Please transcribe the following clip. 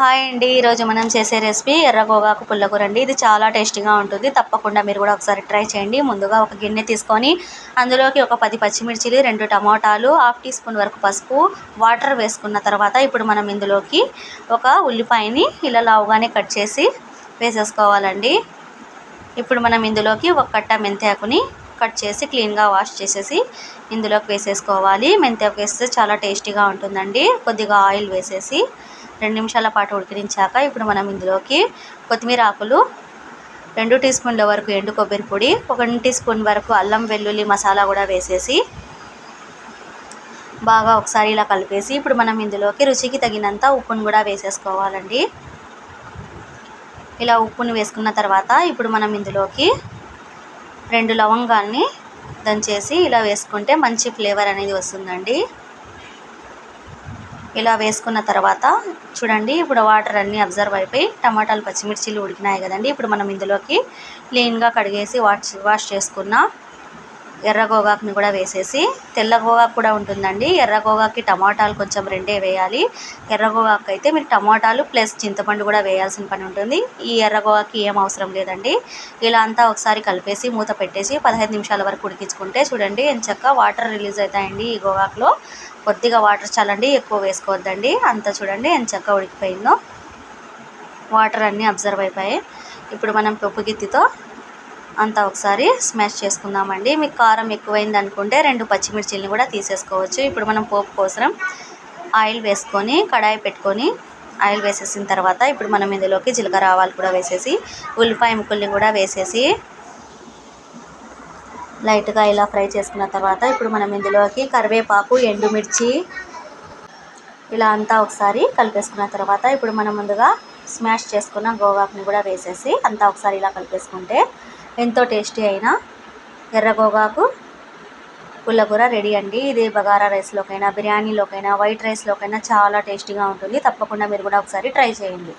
Hi అండి. ఈరోజు మనం చేసే రెసిపీ ఎర్ర గోగాకు పుల్లకూర అండి. ఇది చాలా టేస్టీగా ఉంటుంది. తప్పకుండా మీరు కూడా ఒకసారి ట్రై చేయండి. ముందుగా ఒక గిన్నె తీసుకొని అందులోకి ఒక పది పచ్చిమిర్చిలు రెండు టమోటాలు హాఫ్ టీ స్పూన్ వరకు పసుపు వాటర్ వేసుకున్న తర్వాత ఇప్పుడు మనం ఇందులోకి ఒక ఉల్లిపాయని ఇలా లావుగానే కట్ చేసి వేసేసుకోవాలండి. ఇప్పుడు మనం ఇందులోకి ఒక కట్ట మెంతాకుని కట్ చేసి క్లీన్గా వాష్ చేసేసి ఇందులోకి వేసేసుకోవాలి. మెంతాకు వేస్తే చాలా టేస్టీగా ఉంటుందండి. కొద్దిగా ఆయిల్ వేసేసి రెండు నిమిషాల పాటు ఉడికించాక ఇప్పుడు మనం ఇందులోకి కొత్తిమీర ఆకులు రెండు టీ స్పూన్ల వరకు ఎండు కొబ్బరి పొడి ఒక టీ స్పూన్ వరకు అల్లం వెల్లుల్లి మసాలా కూడా వేసేసి బాగా ఒకసారి ఇలా కలిపేసి ఇప్పుడు మనం ఇందులోకి రుచికి తగినంత ఉప్పును కూడా వేసేసుకోవాలండి. ఇలా ఉప్పును వేసుకున్న తర్వాత ఇప్పుడు మనం ఇందులోకి రెండు లవంగాల్ని దంచేసి ఇలా వేసుకుంటే మంచి ఫ్లేవర్ అనేది వస్తుందండి. ఇలా వేసుకున్న తర్వాత చూడండి ఇప్పుడు వాటర్ అన్నీ అబ్జర్వ్ అయిపోయి టమాటాలు పచ్చిమిర్చిలు ఉడికినాయి కదండి. ఇప్పుడు మనం ఇందులోకి క్లీన్గా కడిగేసి వాష్ వాష్ చేసుకున్న ఎర్ర గోగాకుని కూడా వేసేసి తెల్ల గోగాకు కూడా ఉంటుందండి. ఎర్ర గోగాకి టమాటాలు కొంచెం రెండే వేయాలి. ఎర్ర గోగాకు అయితే మీరు టమాటాలు ప్లస్ చింతపండు కూడా వేయాల్సిన పని ఉంటుంది. ఈ ఎర్ర గోగాకి ఏం అవసరం లేదండి. ఇలా అంతా ఒకసారి కలిపేసి మూత పెట్టేసి పదహైదు నిమిషాల వరకు ఉడికించుకుంటే చూడండి ఎంచక్క వాటర్ రిలీజ్ అవుతాయండి ఈ గోగాకులో. కొద్దిగా వాటర్ చాలండి ఎక్కువ వేసుకోవద్దండి. అంతా చూడండి ఎంచక్క ఉడికిపోయిందో. వాటర్ అన్నీ అబ్జర్వ్ అయిపోయాయి. ఇప్పుడు మనం పప్పు గిత్తితో అంతా ఒకసారి స్మాష్ చేసుకుందామండి. మీకు కారం ఎక్కువైంది అనుకుంటే రెండు పచ్చిమిర్చిల్ని కూడా తీసేసుకోవచ్చు. ఇప్పుడు మనం పోపు కోసం ఆయిల్ వేసుకొని కడాయి పెట్టుకొని ఆయిల్ వేసేసిన తర్వాత ఇప్పుడు మనం ఇందులోకి జీలకర్ర ఆవాలు కూడా వేసేసి ఉల్లిపాయ ముక్కల్ని కూడా వేసేసి లైట్గా ఇలా ఫ్రై చేసుకున్న తర్వాత ఇప్పుడు మనం ఇందులోకి కరివేపాకు ఎండుమిర్చి ఇలా అంతా ఒకసారి కలిపేసుకున్న తర్వాత ఇప్పుడు మనం ముందుగా స్మాష్ చేసుకున్న గోగాకుని కూడా వేసేసి అంతా ఒకసారి ఇలా కలిపేసుకుంటే ఎంతో టేస్టీ అయిన ఎర్ర గోగాకు పుల్లకూర రెడీ అండి. ఇది బగారా రైస్లోకైనా బిర్యానీలోకైనా వైట్ రైస్లోకైనా చాలా టేస్టీగా ఉంటుంది. తప్పకుండా మీరు కూడా ఒకసారి ట్రై చేయండి.